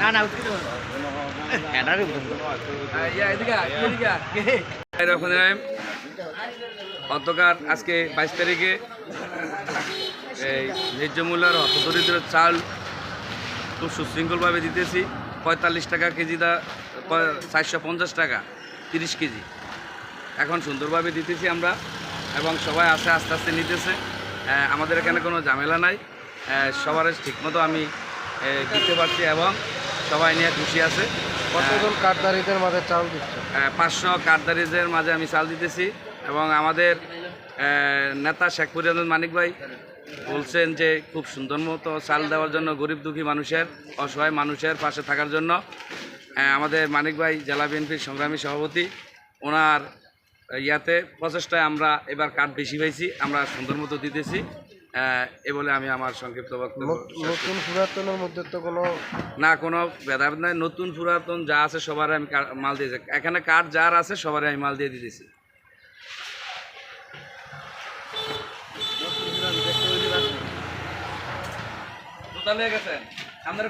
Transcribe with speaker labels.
Speaker 1: না
Speaker 2: অন্তকার আজকে বাইশ তারিখে এই ন্যায্য মূল্যের হতদরিদ্র চাল খুব সুশৃঙ্খলভাবে দিতেছি পঁয়তাল্লিশ টাকা কেজি দা চারশো পঞ্চাশ টাকা তিরিশ কেজি। এখন সুন্দরভাবে দিতেছি আমরা এবং সবাই আসে আস্তে আস্তে নিতেছে। আমাদের এখানে কোনো ঝামেলা নাই। সবার ঠিকমতো আমি দিতে পারছি এবং সবাই নিয়ে খুশি আছে।
Speaker 1: কতজন কাঠদারিদের মাঝে চাল দিচ্ছে?
Speaker 2: পাঁচশো কাঠদারিদের মাঝে আমি চাল দিতেছি এবং আমাদের নেতা শেখ ফরিয়াদ মানিক ভাই বলছেন যে খুব সুন্দর মতো চাল দেওয়ার জন্য গরিব দুঃখী মানুষের অসহায় মানুষের পাশে থাকার জন্য আমাদের মানিক ভাই জেলা বিএনপির সংগ্রামী সভাপতি ওনার ইয়াতে প্রচেষ্টায় আমরা এবার কাঠ বেশি পাইছি আমরা সুন্দর মতো দিতেছি। এ বলে আমি আমার সংক্ষিপ্ত বক্তব্য
Speaker 1: নতুন পুরাতনের মধ্যে তো কোনো
Speaker 2: না কোনো ভেদাভেদ নাই। নতুন পুরাতন যা আছে সবার আমি মাল দিয়েছি এখানে কাঠ যার আছে সবারই আমি মাল দিয়ে দিতেছি। গেছেন? আপনার